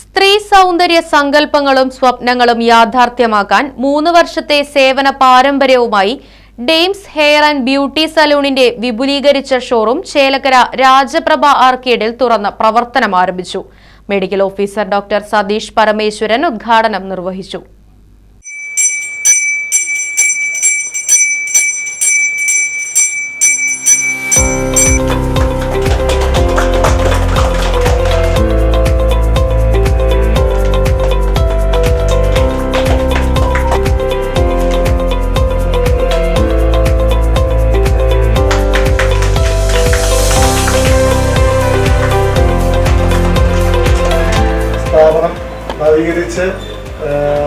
സ്ത്രീ സൗന്ദര്യ സങ്കല്പങ്ങളും സ്വപ്നങ്ങളും യാഥാർത്ഥ്യമാക്കാൻ മൂന്ന് വർഷത്തെ സേവന പാരമ്പര്യവുമായി ഡെയിംസ് ഹെയർ ആൻഡ് ബ്യൂട്ടി സലൂണിന്റെ വിപുലീകരിച്ച ഷോറൂം ചേലക്കര രാജപ്രഭ ആർക്കേഡിൽ തുറന്ന് പ്രവർത്തനം ആരംഭിച്ചു. Medical officer doctor Satheesh Parameswaran ഉദ്ഘാടനം നിർവഹിച്ചു. നവീകരിച്ച്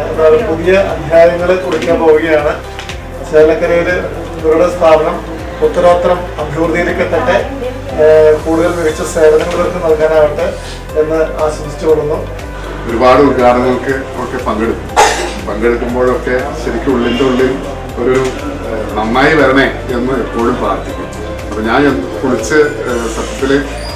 എന്താണ് പുതിയ അധ്യായങ്ങൾ കുറിക്കാൻ പോവുകയാണ്. ചേലക്കരയിൽ ഇവരുടെ സ്ഥാപനം ഉത്തരോത്തരം അഭിവൃദ്ധിയിലേക്കെത്തട്ടെ കൂടുതൽ മികച്ച സേവനങ്ങൾ ഇവർക്ക് നൽകാനാവട്ടെ എന്ന് ആശംസിച്ചു കൊള്ളുന്നു ഒരുപാട് ഉദ്ഘാടനങ്ങൾക്ക് ഒക്കെ പങ്കെടുക്കും. പങ്കെടുക്കുമ്പോഴൊക്കെ ശരിക്കും ഉള്ളിന്റെ ഉള്ളിൽ ഒരു നന്നായി വരണേ എന്ന് എപ്പോഴും പ്രാർത്ഥിക്കും. അപ്പൊ ഞാൻ കുളിച്ച് സത്യത്തിൽ സത്യത്തിൽ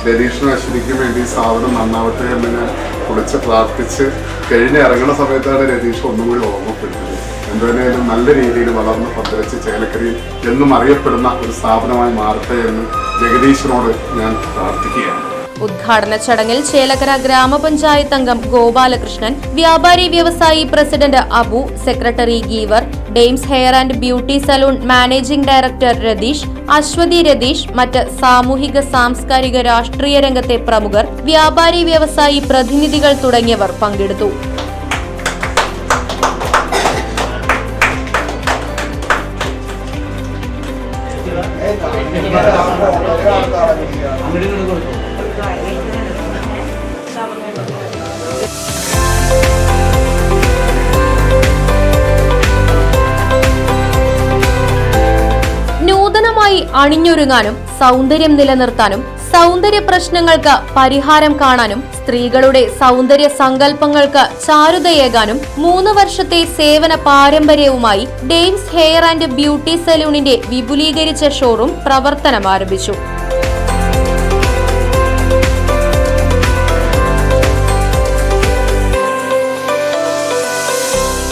രതീഷിനും അശ്വിനിക്കും വേണ്ടി സ്ഥാപനം നന്നാവട്ടെ എന്ന് ഞാൻ കുളിച്ച് പ്രാർത്ഥിച്ച് കഴിഞ്ഞ് ഇറങ്ങുന്ന സമയത്താണ് രതീഷ് ഒന്നും കൂടി ഓർമ്മപ്പെടുന്നത്. എന്തുതന്നെയാലും നല്ല രീതിയിൽ വളർന്ന് പന്തലിച്ച് ചേലക്കരയിൽ എന്നും അറിയപ്പെടുന്ന ഒരു സ്ഥാപനമായി മാറട്ടെ എന്ന് ജഗദീഷിനോട് ഞാൻ പ്രാർത്ഥിക്കുകയാണ്. ഉദ്ഘാടന ചടങ്ങിൽ ചേലക്കര ഗ്രാമപഞ്ചായത്ത് അംഗം ഗോപാലകൃഷ്ണൻ വ്യാപാരി വ്യവസായി president Abu secretary Geevar Dames hair and beauty salon managing director Ratheesh Aswathy Ratheesh മറ്റ് സാമൂഹിക സാംസ്കാരിക രാഷ്ട്രീയ രംഗത്തെ പ്രമുഖർ വ്യാപാരി വ്യവസായി പ്രതിനിധികൾ തുടങ്ങിയവർ പങ്കെടുത്തു. നൂതനമായി അണിഞ്ഞൊരുങ്ങാനും സൗന്ദര്യം നിലനിർത്താനും സൗന്ദര്യ പ്രശ്നങ്ങൾക്ക് പരിഹാരം കാണാനും സ്ത്രീകളുടെ സൗന്ദര്യ സങ്കല്പങ്ങൾക്ക് ചാരുതയേകാനും മൂന്ന് വർഷത്തെ സേവന പാരമ്പര്യവുമായി ഡെയിംസ് ഹെയർ ആൻഡ് ബ്യൂട്ടി സലൂണിന്റെ വിപുലീകരിച്ച ഷോറൂം പ്രവർത്തനം ആരംഭിച്ചു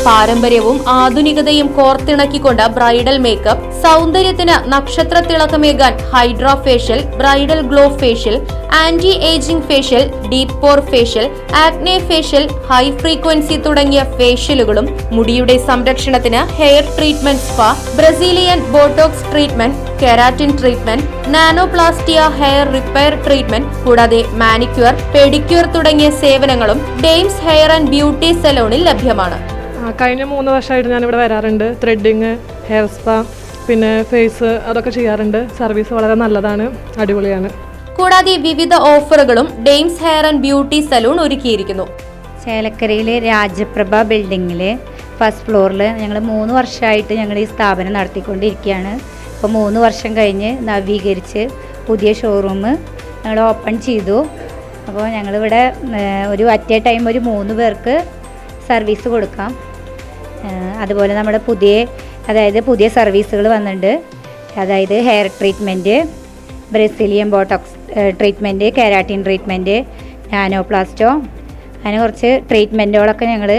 പാരമ്പര്യവും ആധുനികതയും കോർത്തിണക്കിക്കൊണ്ട് ബ്രൈഡൽ മേക്കപ്പ് സൗന്ദര്യത്തിന് നക്ഷത്ര തിളക്കമേകാൻ hydro facial bridal glow facial anti ageing facial deep pore facial acne facial high frequency തുടങ്ങിയ ഫേഷ്യലുകളും മുടിയുടെ സംരക്ഷണത്തിന് hair treatment spa Brazilian botox treatment keratin treatment nanoplastia hair repair treatment കൂടാതെ മാനിക്യൂർ പെഡിക്യൂർ തുടങ്ങിയ സേവനങ്ങളും Dames hair and beauty സലൂണിൽ ലഭ്യമാണ്. കഴിഞ്ഞ മൂന്ന് വർഷമായിട്ട് ഞാനിവിടെ വരാറുണ്ട്. ത്രെഡിങ് ഹെയർ സ്പാ പിന്നെ ഫേസ് അതൊക്കെ ചെയ്യാറുണ്ട്. സർവീസ് വളരെ നല്ലതാണ്. അടിപൊളിയാണ്. കൂടാതെ വിവിധ ഓഫറുകളും Dames hair and beauty salon ഒരുക്കിയിരിക്കുന്നു. ചേലക്കരയിലെ രാജപ്രഭ ബിൽഡിങ്ങിൽ ഫസ്റ്റ് ഫ്ലോറിൽ ഞങ്ങൾ മൂന്ന് വർഷമായിട്ട് ഞങ്ങൾ ഈ സ്ഥാപനം നടത്തിക്കൊണ്ടിരിക്കുകയാണ്. ഇപ്പോൾ മൂന്ന് വർഷം കഴിഞ്ഞ് നവീകരിച്ച് പുതിയ ഷോറൂം ഞങ്ങൾ ഓപ്പൺ ചെയ്തു. അപ്പോൾ ഞങ്ങളിവിടെ ഒരു അറ്റ് എ ടൈം ഒരു മൂന്ന് പേർക്ക് സർവീസ് കൊടുക്കാം. അതുപോലെ നമ്മുടെ പുതിയ അതായത് പുതിയ സർവീസുകൾ വന്നിട്ടുണ്ട്. അതായത് hair treatment Brazilian Botox treatment keratin treatment nanoplasty അങ്ങനെ കുറച്ച് ട്രീറ്റ്മെന്റുകളൊക്കെ ഞങ്ങൾ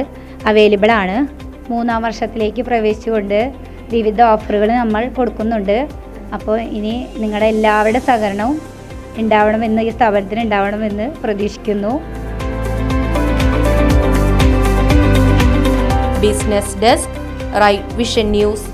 അവൈലബിൾ ആണ്. മൂന്നാം വർഷത്തിലേക്ക് പ്രവേശിച്ചുകൊണ്ട് വിവിധ ഓഫറുകൾ നമ്മൾ കൊടുക്കുന്നുണ്ട്. അപ്പോൾ ഇനി നിങ്ങളുടെ എല്ലാവരുടെ സഹകരണവും ഉണ്ടാവണമെന്ന് ഈ സ്ഥാപനത്തിന് ഉണ്ടാവണമെന്ന് പ്രതീക്ഷിക്കുന്നു. business desk Right Vision News